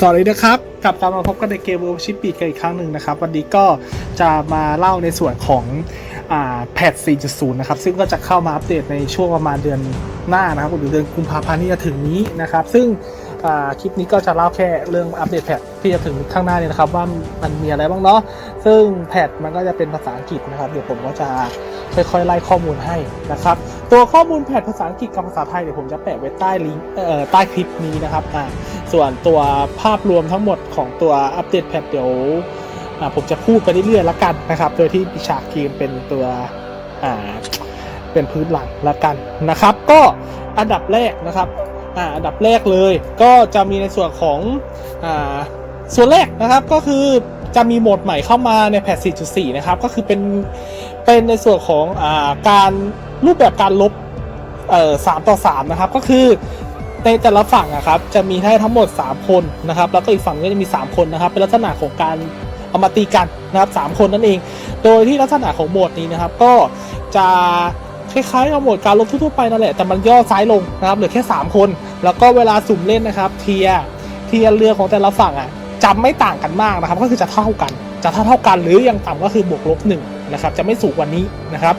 สวัสดีนะครับกลับมาพบกันในเกม World ปีกันอีกครั้งหนึ่งนะครับ วันนี้ก็จะมาเล่าในส่วนของแพท 4.0 นะครับ ซึ่งก็จะเข้ามาอัปเดตในช่วงประมาณเดือนหน้านะครับหรือเดือนกุมภาพันธ์ที่จะถึงนี้นะครับ ซึ่งคลิปนี้ก็จะเล่าแค่เรื่องอัปเดตแพทที่จะถึงข้างหน้าเนี่ยนะครับ ว่ามันมีอะไรบ้างเนาะซึ่งแพทมันก็จะเป็นภาษาอังกฤษนะครับ เดี๋ยวผมก็จะค่อยๆไล่ข้อมูลให้นะครับ ตัวข้อมูลแพทภาษาอังกฤษกับภาษาไทยเดี๋ยวผมจะแปะไว้ใต้ลิงก์ใต้คลิปนี้นะครับอ่า ส่วนตัวภาพรวมทั้งหมดของตัวอัปเดตแพทเดี๋ยวผมจะพูดไปเรื่อยๆแล้วกันนะครับ โดยที่ปิชาเกมเป็นตัวเป็นพื้นหลังแล้วกันนะครับ ก็อันดับแรกนะครับอันดับแรกเลยก็จะมีในส่วนของอส่วนแรกนะครับก็คือจะมีโหมดใหม่เข้ามาในแพท4.4 นะครับ ก็คือเป็นเป็นในส่วนของอาการรูปแบบการลบเอ่อ3ต่อ3นะครับ ก็คือ ในแต่ละฝั่งอะครับจะมีให้ทั้งหมด 3 คนนะครับ แล้วก็อีกฝั่งก็จะมี 3 คนนะครับ เป็นลักษณะของการเอามาตีกันนะครับสามคนนั่นเอง โดยที่ลักษณะของโหมดนี้นะครับ ก็จะคล้ายๆกับโหมดการลบทั่วไปนั่นแหละแต่มันย่อซ้ายลงนะครับเหลือแค่ 3 คน แล้วก็เวลาสุ่มเล่นนะครับ เทียเทียเรือของแต่ละฝั่งอะจำไม่ต่างกันมากนะครับ ก็คือจะเท่ากัน จะเท่าเท่ากันหรือยังต่ำก็คือบวกลบหนึ่งนะครับ จะไม่สูงกว่านี้นะครับ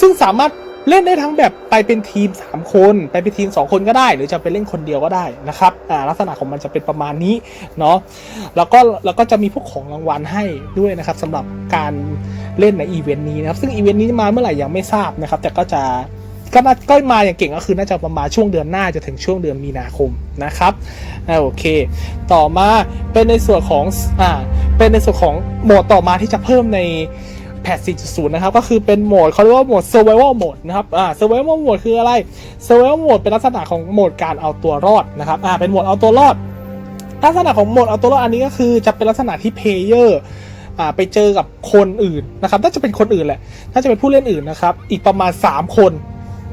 ซึ่งสามารถ เล่นได้ทั้งแบบไปเป็นทีม 3 คน ไปเป็นทีม 2 คนก็ได้ หรือจะไปเล่นคนเดียวก็ได้นะครับอ่าลักษณะของมันจะเป็นประมาณนี้เนาะแล้วก็แล้วก็จะมีพวกของรางวัลให้ด้วยนะครับสำหรับการเล่นในอีเวนต์นี้นะครับซึ่งอีเวนต์นี้มาเมื่อไหร่ยังไม่ทราบนะครับ แต่ก็จะก็น่าก็มาอย่างเก่งก็คือน่าจะประมาณช่วงเดือนหน้าจะถึงช่วงเดือนมีนาคมนะครับโอเค ต่อมาเป็นในส่วนของอ่าเป็นในส่วนของโหมดต่อมาที่จะเพิ่มใน แพท4.0 นะครับ ก็คือเป็นโหมดเขาเรียกว่าโหมด survival mode นะครับ อ่า survival mode คืออะไร survival mode เป็นลักษณะของโหมดการเอาตัวรอดนะครับ อ่า เป็นโหมดเอาตัวรอด ลักษณะของโหมดเอาตัวรอดอันนี้ก็คือจะเป็นลักษณะที่เพลเยอร์อ่าไปเจอกับคนอื่นนะครับน่าจะเป็นคนอื่นแหละ น่าจะเป็นผู้เล่นอื่นนะครับ อีกประมาณ 3 คน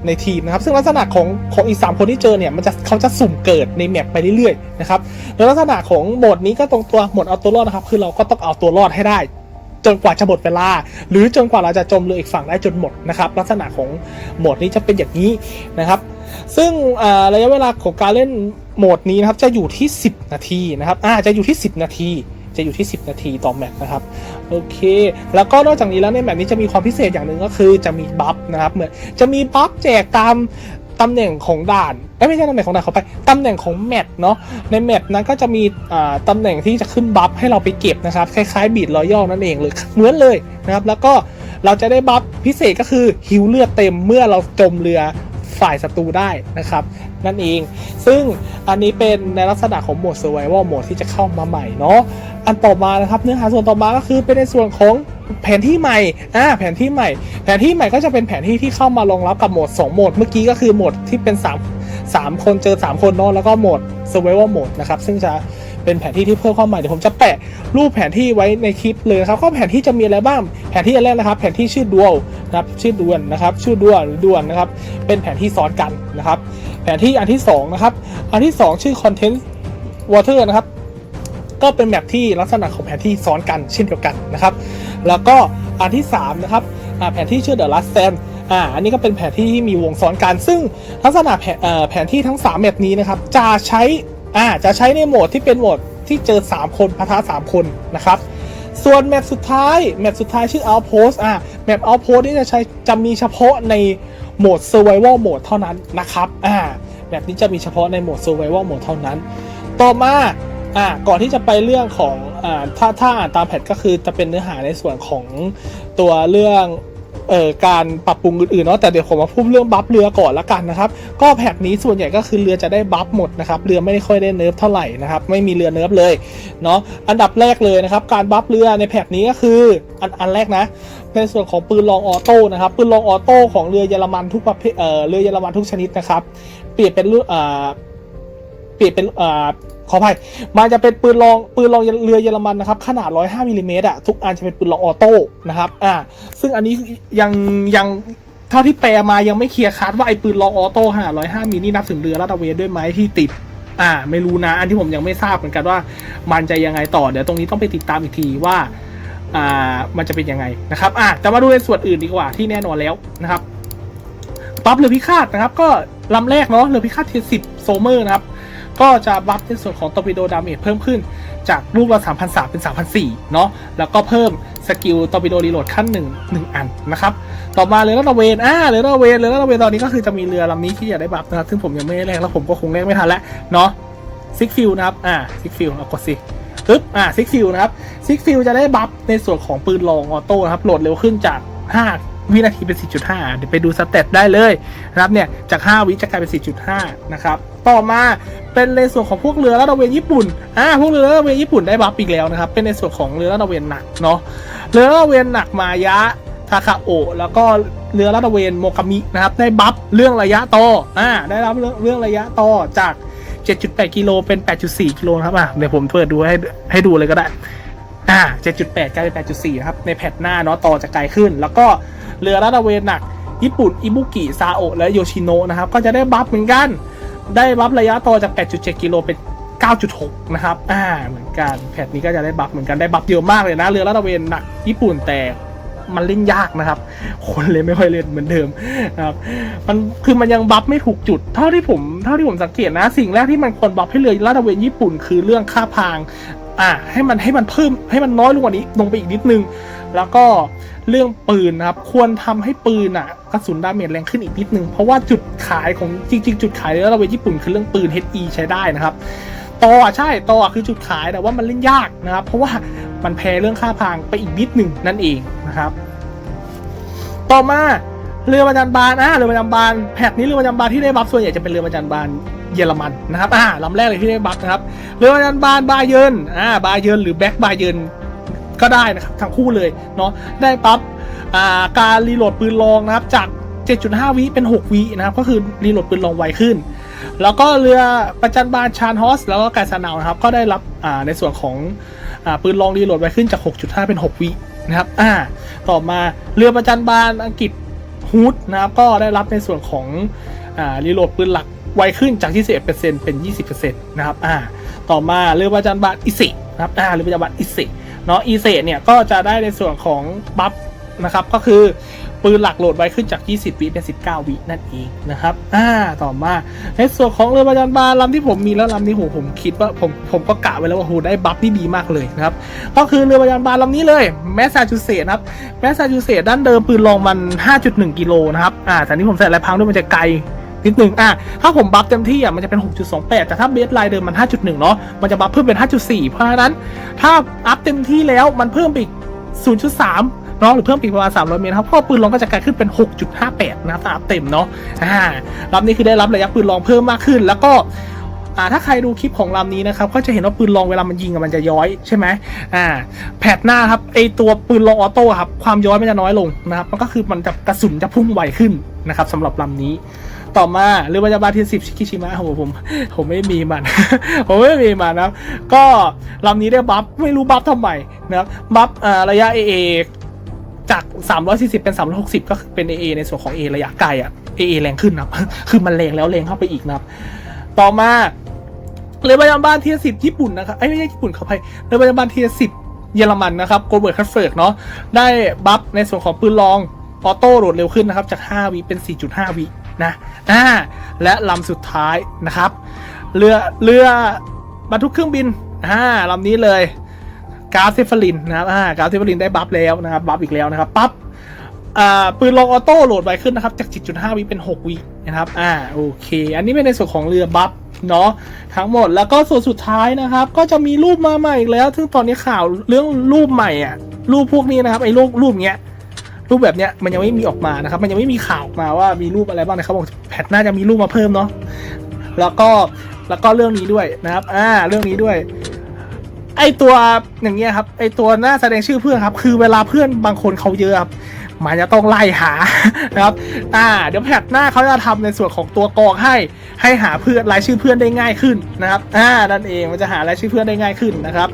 ในทีมนะครับ ซึ่งลักษณะของของอีก 3 คนที่เจอเนี่ย มันจะเขาจะสุ่มเกิดในแมปไปเรื่อยๆนะครับ โดยลักษณะของโหมดนี้ก็ตรงตัวโหมดเอาตัวรอดนะครับ คือเราก็ต้องเอาตัวรอดให้ได้ จนกว่าจะหมดเวลา หรือจนกว่าเราจะจมเรืออีกฝั่งได้จนหมดนะครับลักษณะของโหมดนี้จะเป็นอย่างนี้นะครับ ซึ่งระยะเวลาของการเล่นโหมดนี้นะครับจะอยู่ที่ 10 นาทีนะครับอ่าจะอยู่ที่ 10 นาทีจะอยู่ที่ 10 นาทีต่อแมตช์นะครับโอเค แล้วก็นอกจากนี้แล้วในแมตช์นี้จะมีความพิเศษอย่างหนึ่งก็คือจะมีบัฟนะครับเหมือนจะมีบัฟแจกตาม ตำแหน่งของด่านเอ้ไม่ใช่ตำแหน่งของด่านเขาไปตำแหน่งของแมตช์เนาะในแมปนั้นก็จะมีตำแหน่งที่จะขึ้นบัฟให้เราไปเก็บนะครับคล้ายๆบีดรอยัลนั่นเองเลยเหมือนเลยนะครับแล้วก็เราจะได้บัฟพิเศษก็คือฮิวเลือดเต็มเมื่อเราจมเรือฝ่ายศัตรูได้นะครับ นั่นเอง ซึ่งอันนี้เป็นในลักษณะของโหมด Survival โหมดที่จะเข้ามาใหม่เนาะอันต่อมานะครับเนื้อหาส่วนต่อมาก็คือเป็นในส่วนของ แผนที่ใหม่อ่าแผนที่ใหม่ แผนที่ใหม่ก็จะเป็นแผนที่ที่เข้ามารองรับกับโหมด 2 โหมด เมื่อกี้ก็คือโหมดที่เป็น 3 3 คนเจอ 3 คนเนาะแล้วก็โหมด Survival Mode นะครับซึ่งจะเป็นแผนที่ที่เพิ่มเข้ามาเดี๋ยวผมจะแปะรูปแผนที่ไว้ในคลิปเลยครับก็แผนที่จะมีอะไรบ้างแผนที่อันแรกนะครับ แผนที่ชื่อดวลนะครับชื่อดวลนะครับ ชื่อดวลหรือดวลนะครับ เป็นแผนที่ซ้อนกันนะครับ แผนที่อันที่สองนะครับอันที่สองชื่อ Content Water นะครับก็เป็นแบบที่ลักษณะของแผนที่ซ้อนกันเช่นเดียวกันนะครับ แล้วก็อันที่สามนะครับแผนที่ชื่อ The Last Stand อ่าอันนี้ก็เป็นแผนที่ที่มีวงซ้อนกัน ซึ่งลักษณะแผนเอ่อแผนที่ทั้ง 3 แบบนี้นะครับจะใช้อ่าจะใช้ในโหมดที่เป็นโหมดที่เจอ 3 คนพะทะ3 คนนะครับส่วนแมปสุดท้ายแมปสุดท้ายชื่อ Outpost อ่าแมป Outpost นี่จะใช้จะมีเฉพาะในโหมด Survival Mode เท่านั้นนะครับอ่าแบบนี้จะมีเฉพาะในโหมด Survival Mode เท่านั้น ต่อมา อ่าก่อนที่จะไปเรื่องของอ่าถ้าถ้าอ่านตามแพทก็คือจะเป็นเนื้อหาในส่วนของตัวเรื่องเอ่อการปรับปรุงอื่นๆเนาะแต่เดี๋ยวผมมาพูดเรื่องบัฟเรือก่อนละกันนะครับ ก็แพทนี้ส่วนใหญ่ก็คือเรือจะได้บัฟหมดนะครับเรือไม่ได้ค่อยได้เนิร์ฟเท่าไหร่นะครับไม่มีเรือเนิร์ฟเลยเนาะอันดับแรกเลยนะครับการบัฟเรือในแพทนี้ก็คืออันอันแรกนะในส่วนของปืนลองออโต้นะครับปืนลองออโต้ของเรือเยอรมันทุกประเภทเอ่อเรือเยอรมันทุกชนิดนะครับเปลี่ยนเป็นรุ่อ่าเปลี่ยนเป็นอ่า ขออภัยมันจะเป็นปืนลองปืนลองเรือเยอรมันนะครับขนาด 105มิลลิเมตรอะทุกอันจะเป็นปืนลองออโต้นะครับอ่าซึ่งอันนี้ยังยังเท่าที่แปลมายังไม่เคลียร์คัดว่าไอ้ปืนลองออโต้ขนาด 105มิลนี่นับถึงเรือลาดตระเวนด้วยไหมที่ติดอ่าไม่รู้นะ อันที่ผมยังไม่ทราบเหมือนกันว่า มันจะยังไงต่อเดี๋ยวตรงนี้ต้องไปติดตามอีกทีว่าอ่ามันจะเป็นยังไงนะครับอะแต่มาดูในส่วนอื่นดีกว่าที่แน่นอนแล้วนะครับปั๊บเรือพิฆาตนะครับ ก็ลำแรกเนาะเรือพิฆาตเทียสิบโซเมอร์นะครับ ก็จะบัฟในส่วนของตอร์ปิโดดาเมจเพิ่มขึ้นจากลูกละ3,003เป็น3,004เนาะแล้วก็เพิ่มสกิลตอร์ปิโดรีโหลดขั้น1 1 อันนะครับ ต่อมาเรือลาดตระเวนอ่าเรือลาดตระเวนเรือลาดตระเวนตอนนี้ก็คือจะมีเรือลำนี้ที่อยากได้บัฟนะครับซึ่งผมยังไม่ได้แลกแล้วผมก็คงแลกไม่ทันแล้วเนาะซิกฟิลนะครับอ่าซิกฟิลเอากดสิปึ๊บอ่าซิกฟิลนะครับซิกฟิลจะได้บัฟในส่วนของปืนลองออโต้นะครับโหลดเร็วขึ้นจาก 5 วินาทีเป็น 4.5 เดี๋ยวไปดูสเตตได้เลยนะครับเนี่ยจาก 5 วิจะกลายเป็น 4.5 นะครับ ต่อมาเป็นในส่วนของพวกเรือลาดตระเวนญี่ปุ่นอ่าพวกเรือลาดตระเวนญี่ปุ่นได้บัฟอีกแล้วนะครับ เป็นในส่วนของเรือลาดตระเวนหนักเนาะเรือลาดตระเวนหนักมายะทาคาโอแล้วก็เรือลาดตระเวนโมกามินะครับได้บัฟเรื่องระยะต่ออ่าได้รับเรื่องเรื่องระยะต่อจาก 7.8 กิโลเป็น 8.4 กิโลครับอะเดี๋ยวผมเปิดดูให้ให้ดูเลยก็ได้อ่า 7.8 กลายเป็น 8.4 นะครับ ในแพทหน้าเนาะต่อจะไกลขึ้น แล้วก็ เรือลาดตเวนหนัก ญี่ปุ่น อิบุกิ ซาโอะและโยชิโนะนะครับ ก็จะได้บัฟเหมือนกัน ได้บัฟระยะต่อจาก 8.7 กิโลเป็น 9.6 นะครับ อ่า เหมือนกัน แพทนี้ก็จะได้บัฟเหมือนกัน ได้บัฟเยอะมากเลยนะ เรือลาดตเวนหนัก ญี่ปุ่นแต่มันเล่นยากนะครับ คนเลยไม่ค่อยเล่นเหมือนเดิมนะครับ มันคือมันยังบัฟไม่ถูกจุด เท่าที่ผมเท่าที่ผมสังเกตนะ สิ่งแรกที่มันควรบัฟให้เรือลาดเวนญี่ปุ่น คือเรื่องค่าพาง อ่า ให้มันให้มันเพิ่มให้มันน้อยลงกว่านี้ลงไปอีกนิดนึง แล้วก็ เรื่องปืนนะครับ ควรทำให้ปืนอะกระสุนดาเมจแรงขึ้นอีกนิดนึง เพราะว่าจุดขายของจริง ๆ จุดขายเรือลาดตระเวนญี่ปุ่นคือเรื่องปืน HE ใช้ได้นะครับตออะใช่ตออะคือจุดขายแต่ว่ามันเล่นยากนะครับ เพราะว่ามันแพ้เรื่องค่าพางไปอีกนิดหนึ่งนั่นเองนะครับ ต่อมาเรือประจันบานอ่าเรือประจันบานแพทนี้เรือประจันบานที่ได้บัฟส่วนใหญ่จะเป็นเรือประจันบานเยอรมันนะครับอ่าลำแรกเลยที่ได้บัฟนะครับ เรือประจันบานบาเยิร์นอ่าบาเยิร์นหรือแบ็กบาเยิร์น ก็ได้นะครับทั้งคู่เลยเนาะได้ปั๊บการรีโหลดปืนลองนะครับจาก 7.5 วิเป็น 6 วินะครับก็คือรีโหลดปืนลองไวขึ้น แล้วก็เรือประจันบานชานฮอส แล้วก็การซนาวนะครับก็ได้รับในส่วนของอปืนลองรีโหลดไวขึ้นจาก 6.5 เป็น 6 วินะครับอ่าต่อมาเรือประจันบานอังกฤษฮูดนะครับก็ได้รับในส่วนของอรีโหลดปืนหลักไวขึ้นจาก 21%เป็น 20%นะครับอ่าต่อมาเรือประจันบานอิสินะครับอ่าเรือประจันบานอิสิ เนาะอิเซเนี่ยก็จะได้ในส่วนของบัฟนะครับก็คือปืนหลักโหลดไว้ขึ้นจาก 20 วิเป็น 19 วินั่นเองนะครับ อ่า ต่อมา ในส่วนของเรือประจันบานลำที่ผมมีแล้วลำนี้โหผมคิดว่าผมผมก็กะไว้แล้วว่าโหได้บัฟที่ดีมากเลยนะครับ ก็คือเรือประจันบานลำนี้เลยแมสซาชูเซตส์นะครับแมสซาชูเซตส์ด้านเดิมปืนลองมัน 5.1 กิโลนะครับ อ่าแต่นี่ผมใส่อะไรพังด้วยมันจะไกล นิดหนึ่งอะถ้าผมบัฟเต็มที่อะมันจะเป็น 6.28 แต่ถ้าเบสไลน์เดิมมัน 5.1 เนาะมันจะบัฟเพิ่มเป็น 5.4 เพราะฉะนั้น ถ้าอัพเต็มที่แล้วมันเพิ่มไปอีก 0.3เนาะหรือเพิ่มอีกประมาณ300 เมตรครับเพราะปืนลองก็จะกลายขึ้นเป็น 6.58 นะครับถ้าอัพเต็มเนาะอ่าลำนี้คือได้รับระยะปืนลองเพิ่มมากขึ้น แล้วก็อ่าถ้าใครดูคลิปของลำนี้นะครับก็จะเห็นว่าปืนลองเวลามันยิงมันจะย้อยใช่ไหมอ่าแผดหน้าครับไอตัวปืนลองออโต้ครับความย้อยมันจะน้อยลงนะครับมันก็คือมันจะกระสุนจะพุ่งไวขึ้นนะครับสำหรับลำนี้ ต่อมาเรือพยาบาที่สิบชิคิชิมะโหผม ผมไม่มีมัน ผมไม่มีมันนะครับ ก็ลำนี้ได้บัฟไม่รู้บัฟทำไมนะครับบัฟระยะ AA จาก 340 เป็น 360 ก็เป็น AA ในส่วนของ A ระยะไกลอะ AA แรงขึ้นนะคือมันแรงแล้วแรงเข้าไปอีกนะครับ ต่อมาเรือพยาบ้าลเทียสิบญี่ปุ่นนะครับไอ้ไม่ใช่ญี่ปุ่นขออภัยเรือพยาบ้าลเทียสิบเยอรมันนะครับโกลเบิร์ตคัฟเฟิร์กเนาะได้บัฟในส่วนของปืนลองออโต้โหลดเร็วขึ้นนะครับ จาก 5 วิเป็น 4.5 วิ นะอ่าและลำสุดท้ายนะครับ เรือเรือบรรทุกเครื่องบินอ่าลำนี้เลยกราฟเซฟลินนะครับอ่ากราฟเซฟลินได้บัฟแล้วนะครับบัฟอีกแล้วนะครับปั๊บอ่าปืนลองออโต้โหลดไวขึ้นนะครับ จาก 7.5 วิเป็น 6 วินะครับ อ่า โอเค อันนี้เป็นในส่วนของเรือบัฟเนาะทั้งหมดแล้วก็ส่วนสุดท้ายนะครับ ก็จะมีรูปมาใหม่อีกแล้ว ซึ่งตอนนี้ข่าวเรื่องรูปใหม่อะรูปพวกนี้นะครับไอ้รูปรูปเนี้ย รูปแบบเนี้ยมันยังไม่มีออกมานะครับ มันยังไม่มีข่าวออกมาว่ามีรูปอะไรบ้างนะครับบอกแพทน่าจะมีรูปมาเพิ่มเนาะแล้วก็แล้วก็เรื่องนี้ด้วยนะครับ อ่า เรื่องนี้ด้วย ไอตัวอย่างเงี้ยครับ ไอตัวหน้าแสดงชื่อเพื่อนครับ คือเวลาเพื่อนบางคนเขาเยอะครับมันจะต้องไล่หานะครับ อ่า เดี๋ยวแพทหน้าเขาจะทำในส่วนของตัวกรองให้ ให้หาเพื่อนรายชื่อเพื่อนได้ง่ายขึ้นนะครับ อ่า นั่นเองมันจะหารายชื่อเพื่อนได้ง่ายขึ้นนะครับ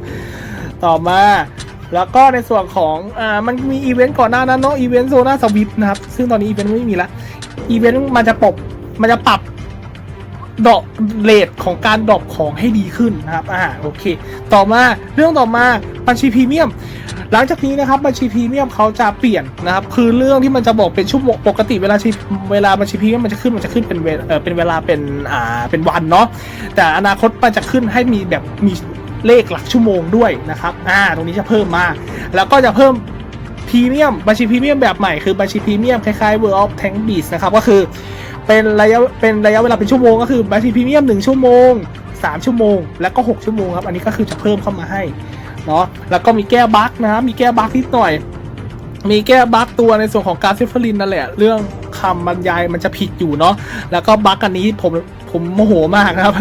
ต่อมา แล้วก็ในส่วนของอ่ามันมีอีเวนต์ก่อนหน้านั้นเนาะอีเวนต์โซน่าสวิปนะครับ ซึ่งตอนนี้อีเวนต์ไม่มีละอีเวนต์มันจะปรับมันจะปรับดอกเลทของการดรอปของให้ดีขึ้นนะครับอ่าโอเค ต่อมาเรื่องต่อมาบัญชีพรีเมียม หลังจากนี้นะครับบัญชีพรีเมียมเขาจะเปลี่ยนนะครับคือเรื่องที่มันจะบอกเป็นชั่วโมงปกติเวลาชีเวลาบัญชีพรีเมียมมันจะขึ้นมันจะขึ้นเป็นเวลเออเป็นเวลาเป็นอ่าเป็นวันเนาะแต่อนาคตมันจะขึ้นให้มีแบบมี เลขหลักชั่วโมงด้วยนะครับอ่าตรงนี้จะเพิ่มมา แล้วก็จะเพิ่มพรีเมียมบัญชีพรีเมียมแบบใหม่คือบัญชีพรีเมียมคล้ายๆ World of Tank Beast นะครับก็คือเป็นระยะเป็นระยะเวลาเป็นชั่วโมงก็คือบัญชีพรีเมียม1ชั่วโมง 3 ชั่วโมง แล้วก็ 6 ชั่วโมงครับ อันนี้ก็คือจะเพิ่มเข้ามาให้เนาะแล้วก็มีแก้บั๊กนะครับมีแก้บั๊กนิดหน่อย มีแก้บั๊กตัวในส่วนของการเซฟเฟอรินนั่นแหละ เรื่องคำบรรยายมันจะผิดอยู่เนาะแล้วก็บั๊กอันนี้ผม ผมโมโหมากนะครับ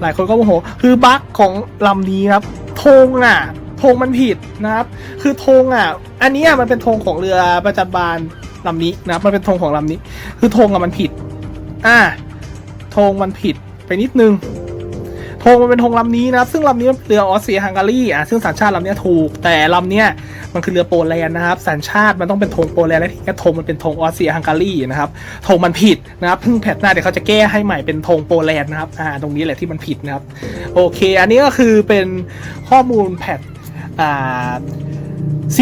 หลายคนก็โมโห คือบั๊กของลำนี้ครับธงอะธงมันผิดนะครับ คือธงอะ อันนี้มันเป็นธงของเรือประจำบานลำนี้นะมันเป็นธงของลำนี้ คือธงอะมันผิด อ่าธงมันผิดไปนิดนึง ธงมันเป็นธงลำนี้นะครับซึ่งลำนี้เรือออสเตรียฮังการีอะซึ่งสัญชาติลำนี้ถูก แต่ลำเนี้ยมันคือเรือโปแลนด์นะครับ สัญชาติมันต้องเป็นธงโปแลนด์และที่แค่ธงมันเป็นธงออสเตรียฮังการีนะครับธงมันผิดนะครับเพิ่งแพทหน้าเดี๋ยวเขาจะแก้ให้ใหม่เป็นธงโปแลนด์นะครับอ่าตรงนี้แหละที่มันผิดนะครับโอเค อันนี้ก็คือเป็นข้อมูลแพทอ่า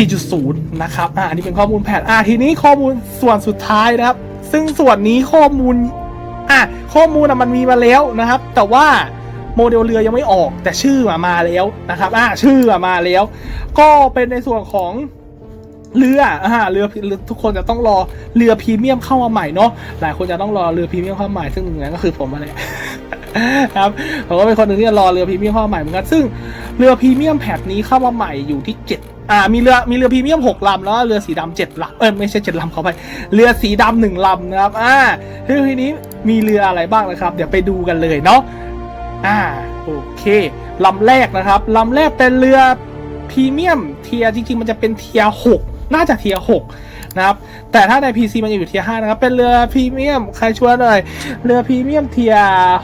4.0 นะครับอ่าอันนี้เป็นข้อมูลแพทอ่าทีนี้ข้อมูลส่วนสุดท้ายนะครับ ซึ่งส่วนนี้ข้อมูลอะข้อมูลอะมันมีมาแล้วนะครับ แต่ว่า โมเดลเรือยังไม่ออกแต่ชื่อมาแล้วนะครับอ่าชื่อมาแล้ว ก็เป็นในส่วนของเรืออ่าเรือทุกคนจะต้องรอเรือพรีเมียมเข้ามาใหม่เนาะหลายคนจะต้องรอเรือพรีเมียมเข้ามาใหม่ซึ่งหนึ่งนั้นก็คือผมมาเลยครับผมก็เป็นคนหนึ่งที่จะรอเรือพรีเมียมเข้ามาใหม่เหมือนกันซึ่งเรือพรีเมียมแพทนี้เข้ามาใหม่อยู่ที่เจ็ดอ่ามีเรือมีเรือพรีเมียมหกลำแล้วเรือสีดำเจ็ดลำเอ้ยไม่ใช่เจ็ดลำเขาไป เรือสีดำหนึ่งลำนะครับอ่าทีนี้มีเรืออะไรบ้างนะครับ เดี๋ยวไปดูกันเลยเนาะ อ่าโอเคลำแรกนะครับลำแรกเป็นเรือพรีเมียมเทียจริงๆ มันจะเป็นเทียหกน่าจะเทียหกนะครับแต่ถ้าใน PC มันจะอยู่เทียห้านะครับ เป็นเรือพรีเมียมใครช่วยหน่อยเรือพรีเมียมเทีย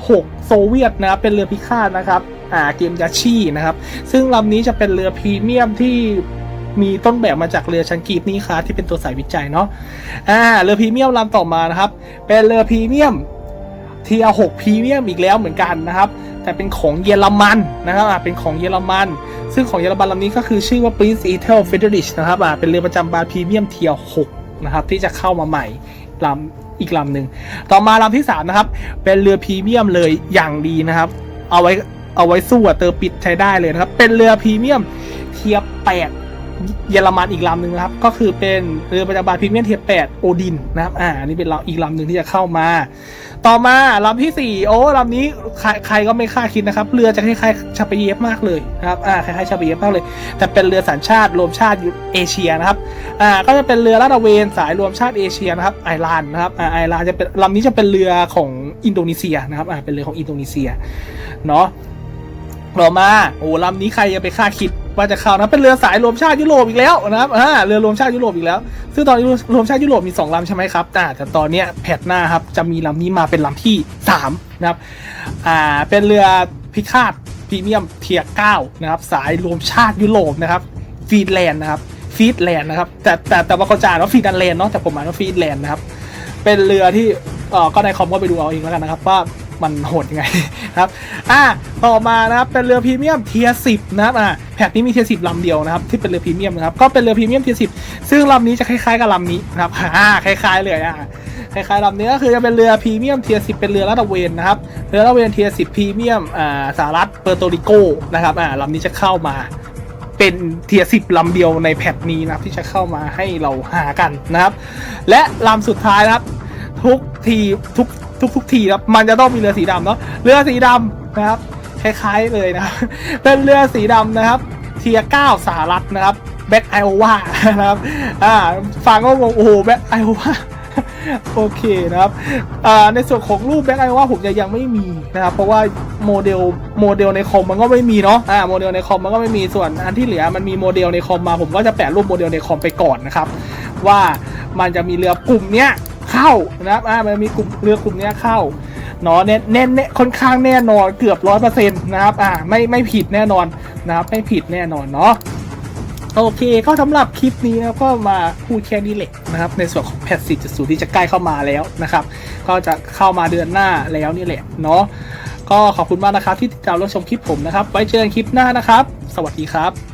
หกโซเวียตนะครับเป็นเรือพิฆาตนะครับอ่าเกมยาชีนะครับ ซึ่งลำนี้จะเป็นเรือพรีเมียมที่มีต้นแบบมาจากเรือชันกีบนี่ค่ะที่เป็นตัวสายวิจัยเนาะอ่าเรือพรีเมียมลำต่อมานะครับ เป็นเรือพรีเมียม เทียหกพรีเมียมอีกแล้วเหมือนกันนะครับ แต่เป็นของเยอรมันนะครับเป็นของเยอรมัน ซึ่งของเยอรมันลำนี้ก็คือชื่อว่า Prince e t e l Friedrich นะครับเป็นเรือประจำบานพรีเมียมเทียหกนะครับที่จะเข้ามาใหม่ลำอีกลำหนึ่งต่อมาลำที่สามนะครับเป็นเรือพรีเมียมเลยอย่างดีนะครับ เอาไว้เอาไว้สู้เตอร์ปิดใช้ได้เลยนะครับ เป็นเรือพรีเมียมเทียแปดเยอรมันอีกลำหนึ่งนะครับ ก็คือเป็นเรือประจำบานพรีเมียมเทียแปดโอดินนะครับ อ่า อันนี้เป็นลำอีกลำหนึ่งที่จะเข้ามา ต่อมาลำที่สี่โอ้ลำนี้ใครใครก็ไม่คาดคิดนะครับ เรือจะคล้ายๆชาปเยฟมากเลยนะครับอ่าคล้ายๆชาปเยฟมากเลย แต่เป็นเรือสัญชาติรวมชาติเอเชียนะครับอ่าก็จะเป็นเรือลาดเวนสายรวมชาติเอเชียนะครับไอรานนะครับอ่าไอรานจะเป็นลำนี้จะเป็นเรือของอินโดนีเซียนะครับอ่าเป็นเรือของอินโดนีเซียเนาะต่อมาโอ้ลำนี้ใครจะไปคาดคิด ว่าจะเข้านะเป็นเรือสายรวมชาติยุโรปอีกแล้วนะครับอ่าเรือรวมชาติยุโรปอีกแล้ว ซึ่งตอนนี้รวมชาติยุโรปมี2ลำใช่ไหมครับอ่แต่ตอนนี้แพทหน้าครับจะมีลำนี้มาเป็นลำที่3นะครับอ่าเป็นเรือพิฆาตพรีเมียมเทียเก้านะครับสายรวมชาติยุโรปนะครับฟีดแลนด์นะครับฟีดแลนด์นะครับแต่แต่แต่ว่าเขาจะอ่านว่าฟีดแลนด์เนาะแต่ผมอ่านว่าฟีดแลนด์นะครับเป็นเรือที่เออก็ในคอมก็ไปดูเอาเองแล้วกันนะครับว่า มันโหดยังไงครับอ่าต่อมานะครับเป็นเรือพรีเมียมเทียสิบนะครับอ่าแพทนี้มีเทียสิบลำเดียวนะครับที่เป็นเรือพรีเมียมนะครับก็เป็นเรือพรีเมียมเทียสิบซึ่งลำนี้จะคล้ายๆกับลำนี้นะครับอ่าคล้าย ๆเลยอ่าคล้ายๆลำนี้ก็คือจะเป็นเรือพรีเมียมเทียสิบเป็นเรือลาดตระเวนนะครับเรือลาดตระเวนเทียสิบพรีเมียมอ่าสหรัฐเปอร์โตริโกนะครับอ่าลำนี้จะเข้ามาเป็นเทียสิบลำเดียวในแพทนี้นะครับที่จะเข้ามาให้เราหากันนะครับ และลำสุดท้ายนะครับ ทุกทีทุก ทุกทุกทีครับมันจะต้องมีเรือสีดำเนาะเรือสีดำนะครับคล้ายๆเลยนะครับเป็นเรือสีดำนะครับ เทียเก้าสหรัฐนะครับแบ็กไอโอวานะครับอ่าฟังก็งงโอ้โหแบ็กไอโอวาโอเคนะครับอ่าในส่วนของรูปแบ็กไอโอวาผมจะยังไม่มีนะครับเพราะว่าโมเดลโมเดลในคอมมันก็ไม่มีเนาะอ่าโมเดลในคอมมันก็ไม่มีส่วนอันที่เหลือมันมีโมเดลในคอมมาผมก็จะแปะรูปโมเดลในคอมไปก่อนนะครับว่ามันจะมีเรือกลุ่มเนี้ย เข้านะครับอ่ามันมีกลุ่มเรือกลุ่มนี้เข้าเนาะแน่แน่แน่ค่อนข้างแน่นอนเกือบร้อยเปอร์เซ็นต์นะครับอ่าไม่ไม่ผิดแน่นอนนะครับไม่ผิดแน่นอนเนาะโอเคก็สำหรับคลิปนี้นะครับก็มาพูดแค่นี้แหละนะครับ ในส่วนของแพท4.0 ที่จะใกล้เข้ามาแล้วนะครับ ก็จะเข้ามาเดือนหน้าแล้วนี่แหละเนาะก็ขอบคุณมากนะครับที่ติดตามรับชมคลิปผมนะครับ ไว้เจอกันคลิปหน้านะครับ สวัสดีครับ